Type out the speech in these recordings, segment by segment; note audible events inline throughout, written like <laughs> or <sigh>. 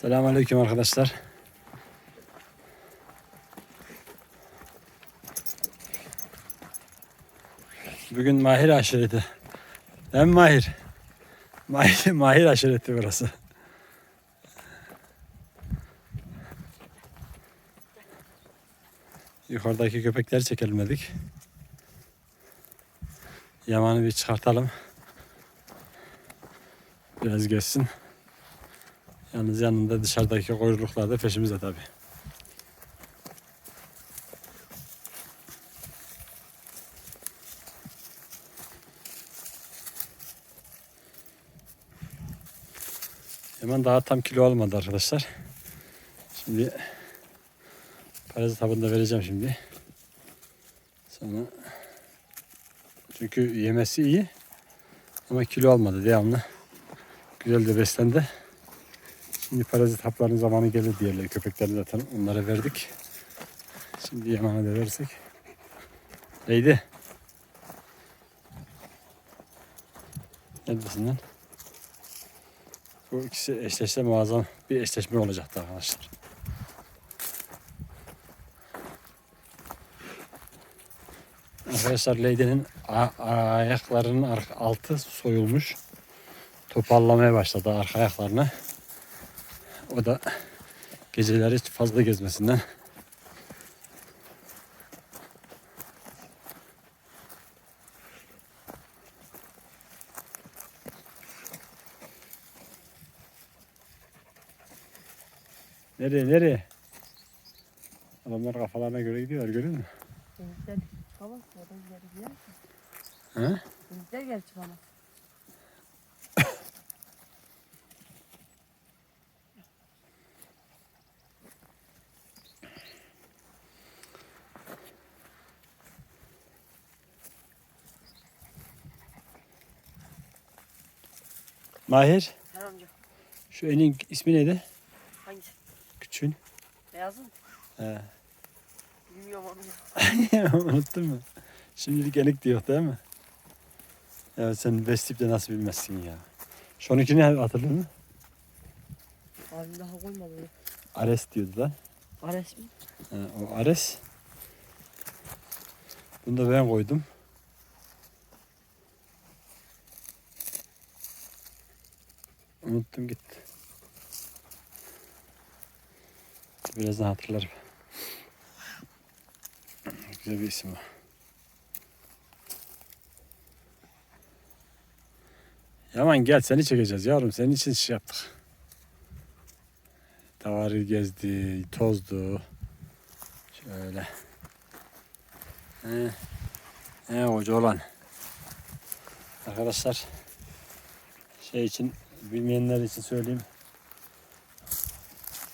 Selamünaleyküm arkadaşlar. Bugün Mahir aşireti. Mi Mahir? Mahir, <laughs> Mahir aşireti burası. Yukarıdaki köpekleri çekelim dedik. Yamanı bir çıkartalım. Biraz geçsin. Yalnız yanında dışarıdaki kuyruklar da peşimizde tabi. Hemen daha tam kilo almadı arkadaşlar. Şimdi parazit hapını da vereceğim şimdi. Sonra çünkü yemesi iyi ama kilo almadı devamlı. Güzel de beslendi. Şimdi parazit haplarının zamanı gelir diğerleri köpekleri zaten onlara verdik. Şimdi yamana da verirsek. Neydi? Neredesin lan? Bu ikisi eşleşse muazzam bir eşleşme olacaktı arkadaşlar. Arkadaşlar Leydi'nin a- ayaklarının ar- altı soyulmuş. Toparlamaya başladı arka ayaklarını. O da geceleri fazla gezmesinden. Nereye nereye? Adamlar kafalarına göre gidiyorlar görüyor musun? Denizler hava denizler gider. He? Denizler gerçi bana. Mahir, Her amca. şu enin ismi neydi? Hangisi? Küçüğün. Beyazın? He. Bilmiyorum onu. <laughs> Unuttun mu? Şimdilik enik diyor değil mi? Evet sen besleyip de nasıl bilmezsin ya. Şonunkini hatırlıyor musun? Abim daha koymadı. ya. Ares diyordu da. Ares mi? He, o Ares. Bunu da ben koydum. Unuttum gitti. Birazdan hatırlarım. Güzel bir isim o. Yaman gel seni çekeceğiz yavrum. Senin için şey yaptık. Davarı gezdi, tozdu. Şöyle. He. He hoca olan. Arkadaşlar şey için bilmeyenler için söyleyeyim.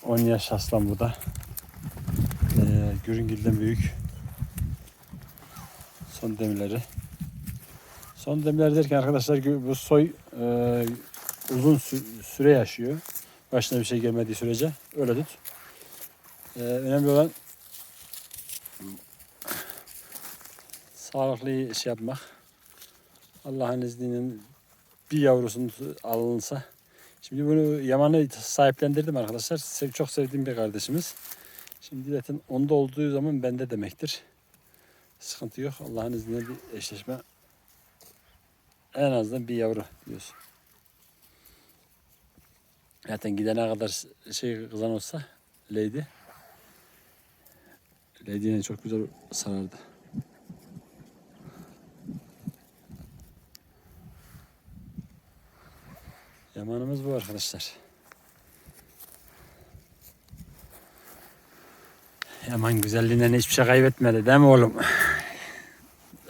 10 yaş aslan bu da. Ee, Gürüngil'den büyük. Son demirleri. Son demirler derken arkadaşlar bu soy e, uzun sü- süre yaşıyor. Başına bir şey gelmediği sürece öyle tut. Ee, önemli olan sağlıklı şey yapmak. Allah'ın izniyle bir yavrusunu alınsa. Şimdi bunu Yaman'ı sahiplendirdim arkadaşlar. Sev, çok sevdiğim bir kardeşimiz. Şimdi zaten onda olduğu zaman bende demektir. Sıkıntı yok. Allah'ın izniyle bir eşleşme. En azından bir yavru diyorsun. Zaten gidene kadar şey kızan olsa Lady. Lady yine çok güzel sarardı. Yamanımız bu arkadaşlar. Yaman güzelliğinden hiçbir şey kaybetmedi değil mi oğlum?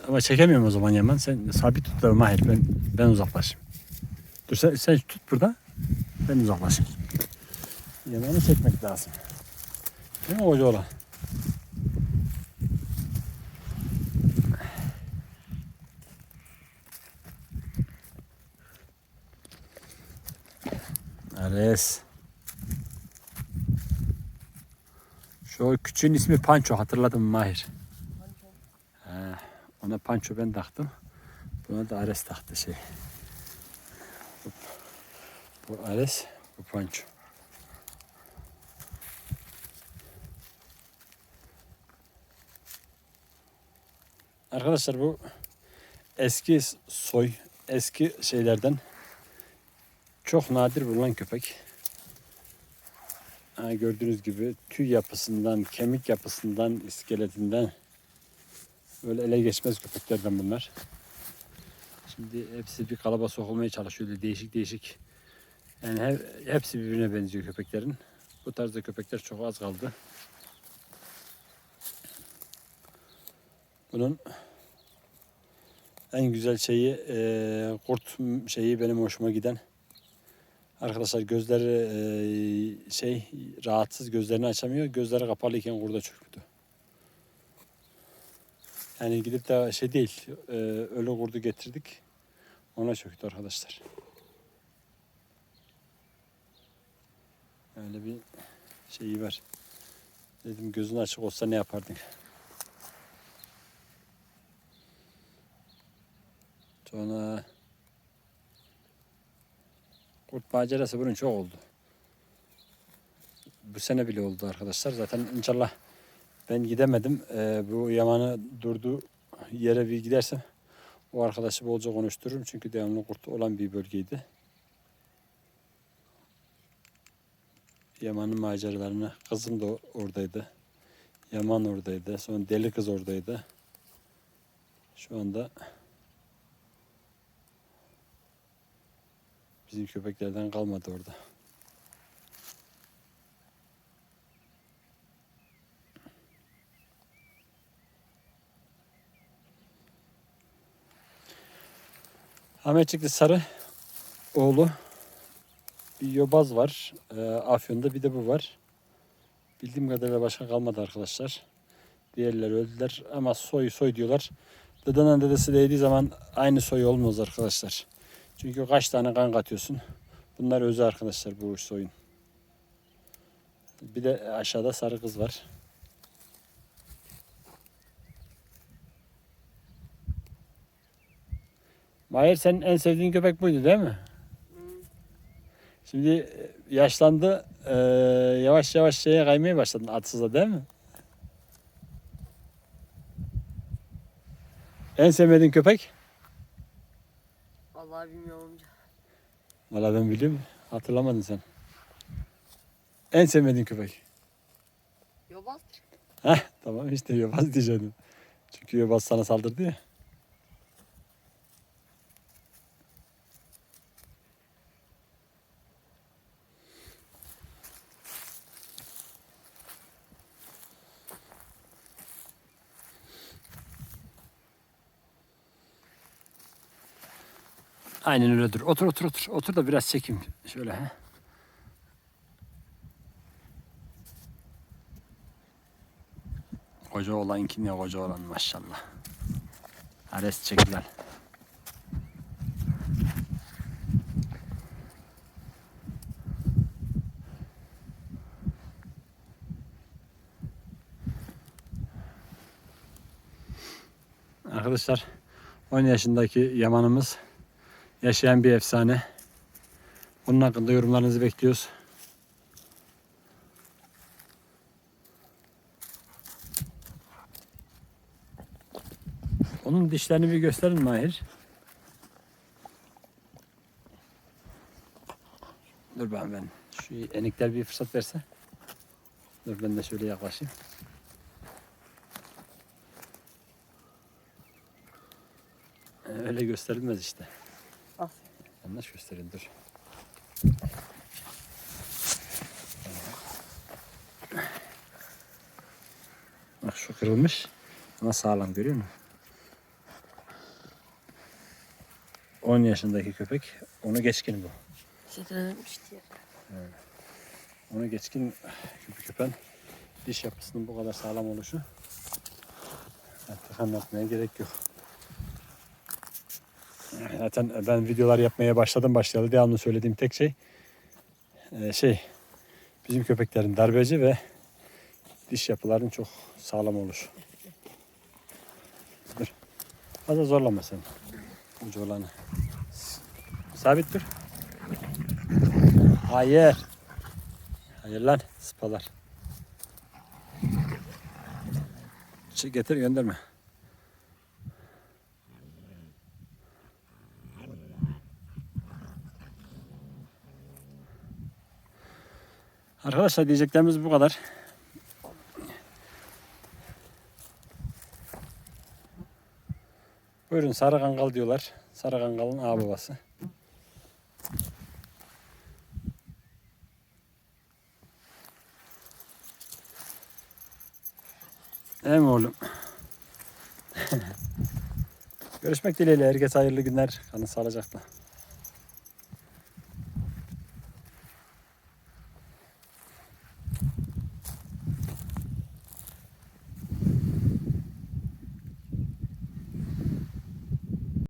Ama çekemiyorum o zaman Yaman. Sen sabit tut da Mahir. Ben, ben uzaklaşayım. Dur sen, sen tut burada. Ben uzaklaşayım. Yamanı çekmek lazım. Değil mi hoca olan? Ares. Şu küçüğün ismi Panço hatırladım Mahir. Panço. Ee, ona Panço ben taktım. Buna da Ares taktı şey. Bu, bu Ares, bu Panço. Arkadaşlar bu eski soy, eski şeylerden çok nadir bulunan köpek. Ha, gördüğünüz gibi tüy yapısından, kemik yapısından, iskeletinden böyle ele geçmez köpeklerden bunlar. Şimdi hepsi bir kalaba sokulmaya çalışıyor. öyle Değişik değişik. Yani he- hepsi birbirine benziyor köpeklerin. Bu tarzda köpekler çok az kaldı. Bunun en güzel şeyi eee, kurt şeyi benim hoşuma giden. Arkadaşlar gözleri eee, şey rahatsız gözlerini açamıyor. Gözleri kapalıyken kurda çöktü. Yani gidip de şey değil eee, ölü kurdu getirdik. Ona çöktü arkadaşlar. Öyle bir şeyi var. Dedim gözün açık olsa ne yapardın? Sonra kurt macerası bunun çok oldu. Bu sene bile oldu arkadaşlar. Zaten inşallah ben gidemedim. Ee, bu Yaman'ı durduğu yere bir gidersem o arkadaşı bolca konuştururum. Çünkü devamlı kurt olan bir bölgeydi. Yaman'ın maceralarını kızım da oradaydı. Yaman oradaydı. Sonra deli kız oradaydı. Şu anda bizim köpeklerden kalmadı orada. Ahmetçikli Sarı oğlu bir yobaz var. Ee, Afyon'da bir de bu var. Bildiğim kadarıyla başka kalmadı arkadaşlar. Diğerleri öldüler ama soy soy diyorlar. Dedenin dedesi değdiği zaman aynı soy olmaz arkadaşlar. Çünkü kaç tane kan katıyorsun. Bunlar özü arkadaşlar bu soyun. Bir de aşağıda sarı kız var. Mahir senin en sevdiğin köpek buydu değil mi? Şimdi e, yaşlandı. e, yavaş yavaş şeye kaymaya başladın atsıza değil mi? En sevmediğin köpek? Vallahi bilmiyorum amca. Valla ben biliyorum. Hatırlamadın sen. En sevmediğin köpek. Yobaz. Heh tamam işte yobaz diyecektim. Çünkü yobaz sana saldırdı ya. Aynen öyle dur. Otur otur otur. Otur da biraz çekeyim. Şöyle he. Koca olan kim ya koca olan maşallah. Ares çekilen. Arkadaşlar 10 yaşındaki Yaman'ımız yaşayan bir efsane. Onun hakkında yorumlarınızı bekliyoruz. Onun dişlerini bir gösterin Mahir. Dur ben ben. Şu enikler bir fırsat verse. Dur ben de şöyle yaklaşayım. Öyle gösterilmez işte. Yanlış gösterin dur. Bak şu kırılmış. Ama sağlam görüyor musun? 10 yaşındaki köpek. Onu geçkin bu. Şekerlenmişti ya. Onu geçkin küpü köpen diş yapısının bu kadar sağlam oluşu artık anlatmaya gerek yok. Zaten ben videolar yapmaya başladım başlayalı devamlı söylediğim tek şey e, şey bizim köpeklerin darbeci ve diş yapılarının çok sağlam oluşu. Dur. Fazla zorlama sen. Ucu olanı. Sabit dur. Hayır. Hayır lan sıpalar. Şey getir gönderme. Arkadaşlar diyeceklerimiz bu kadar. Buyurun sarı kangal diyorlar. Sarı kangalın ağababası. Değil mi oğlum? <laughs> Görüşmek dileğiyle. Herkese hayırlı günler. Kalın sağlıcakla.